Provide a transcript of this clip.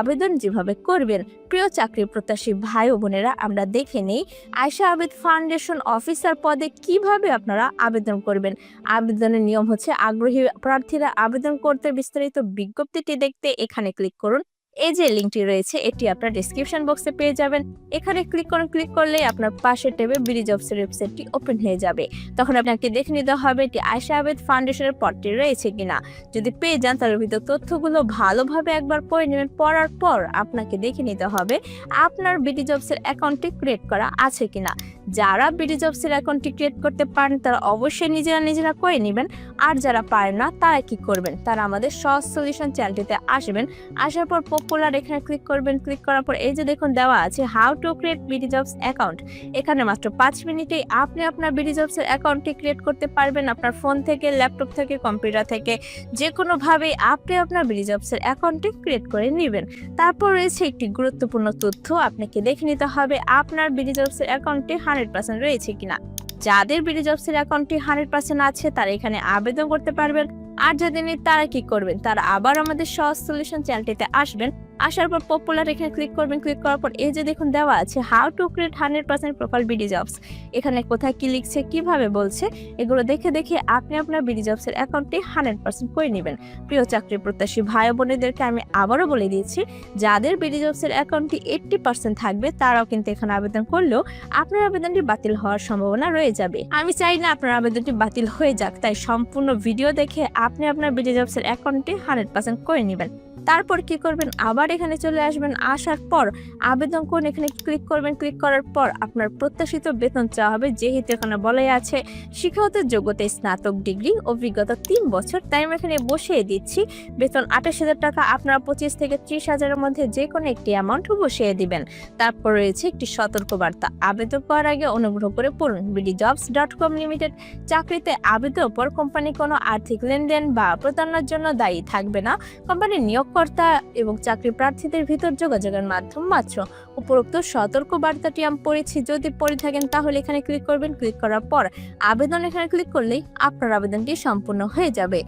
আবেদন যেভাবে করবেন, প্রিয় চাকরি প্রত্যাশী ভাই ও বোনেরা, আমরা দেখে নেই আয়সা আবেদ ফাউন্ডেশন অফিসার পদে কীভাবে আপনারা আবেদন করবেন। আবেদনের নিয়ম হচ্ছে, আগ্রহী প্রার্থীরা আবেদন করতে বিস্তারিত বিজ্ঞপ্তিটি দেখতে এখানে ক্লিক করুন। এই যে লিঙ্কটি রয়েছে, এটি আপনার ডিসক্রিপশন বক্সে পেয়ে যাবেন। এখানে ক্লিক করুন ক্লিক করলে আপনার পাশের টেবে বিডি জবসের ওয়েবসাইটটি ওপেন হয়ে যাবে। তখন আপনাকে দেখে নিতে হবে এটি আয়শা আবেদ ফাউন্ডেশনের পদটি রয়েছে কিনা। যদি পেয়ে যান তার ভিতর তথ্যগুলো ভালোভাবে একবার পড়ে নেবেন। পড়ার পর আপনাকে দেখে নিতে হবে আপনার বিডি জবসের অ্যাকাউন্টটি ক্রিয়েট করা আছে কিনা। যারা বিডি জবসের অ্যাকাউন্টটি ক্রিয়েট করতে পারেন, তারা অবশ্যই নিজেরা নিজেরা করে নেবেন। আর যারা পারেন না, তারা কি করবেন? তারা আমাদের সহজ সলিউশন চ্যানেলটিতে আসবেন। আসার পর পপুলার এখানে ক্লিক করবেন ক্লিক করার পর এই যে দেখুন দেওয়া আছে how to create BD jobs account এখানে মাত্র পাঁচ মিনিটেই আপনি আপনার বিডি জবসের অ্যাকাউন্টটি ক্রিয়েট করতে পারবেন আপনার ফোন থেকে ল্যাপটপ থেকে কম্পিউটার থেকে। যে কোনোভাবে আপনি আপনার বিডি জবসের অ্যাকাউন্টটি ক্রিয়েট করে নেবেন। তারপর রয়েছে একটি গুরুত্বপূর্ণ তথ্য, আপনাকে দেখে নিতে হবে আপনার বিডি জবসের অ্যাকাউন্টটি হান্ড্রেড পার্সেন্ট রয়েছে কিনা। যাদের বিডি জবসের অ্যাকাউন্টটি হান্ড্রেড পার্সেন্ট আছে, তারা এখানে আবেদন করতে পারবেন। আর যদি তারা কি করবেন? তারা আবার আমাদের সহজ সলিউশন চ্যানেলটিতে আসবেন। আসার পর পপুলার এখানে ক্লিক করবেন ক্লিক করার পর এই যে দেখুন দেওয়া আছে how to create hundred percent profile BD jobs এখানে কোথায় কি লিখছে, কীভাবে বলছে, এগুলো দেখে দেখে আপনি আপনার বিডি জবসের অ্যাকাউন্টটি হান্ড্রেড পার্সেন্ট করে নেবেন। প্রিয় চাকরি প্রত্যাশী ভাই বোনেদেরকে আমি আবারও বলে দিয়েছি যাদের বিডি জবসের অ্যাকাউন্টটি এইট্টি পার্সেন্ট থাকবে, তারাও কিন্তু এখানে আবেদন করলেও আপনার আবেদনটি বাতিল হওয়ার সম্ভাবনা রয়ে যাবে। আমি চাই না আপনার আবেদনটি বাতিল হয়ে যাক, তাই সম্পূর্ণ ভিডিও দেখে আপনি আপনার বিডি জবসের অ্যাকাউন্টটি হান্ড্রেড পার্সেন্ট করে নেবেন। তারপর কি করবেন? আবার এখানে চলে আসবেন। আসার পর আবেদন করুন। এখানে ক্লিক করবেন। ক্লিক করার পর আপনার প্রত্যাশিত বেতন চাওয়া হবে, যেহেতু এখানে বলাই আছে শিক্ষাগত যোগ্যতায় স্নাতক ডিগ্রি অভিজ্ঞতা তিন বছর। তাই আমি এখানে বসিয়ে দিচ্ছি। বেতন আঠাশ হাজার টাকা। আপনারা পঁচিশ থেকে ত্রিশ হাজারের মধ্যে যে কোনো একটি অ্যামাউন্ট বসিয়ে দিবেন। তারপর রয়েছে একটি সতর্কবার্তা। আবেদন করার আগে অনুগ্রহ করে পড়ুন। BD jobs dot com limited চাকরিতে আবেদন পর কোম্পানি কোনো আর্থিক লেনদেন বা প্রতারণার জন্য দায়ী থাকবে না। কোম্পানির নিয়োগকর্তা এবং চাকরি প্রার্থীদের ভিতর যোগাযোগের মাধ্যম মাত্র। উপরোক্ত সতর্ক বার্তাটি আমি পড়েছি। যদি পড়ে থাকেন তাহলে এখানে ক্লিক করবেন। ক্লিক করার পর আবেদন এখানে ক্লিক করলেই আপনার আবেদনটি সম্পূর্ণ হয়ে যাবে।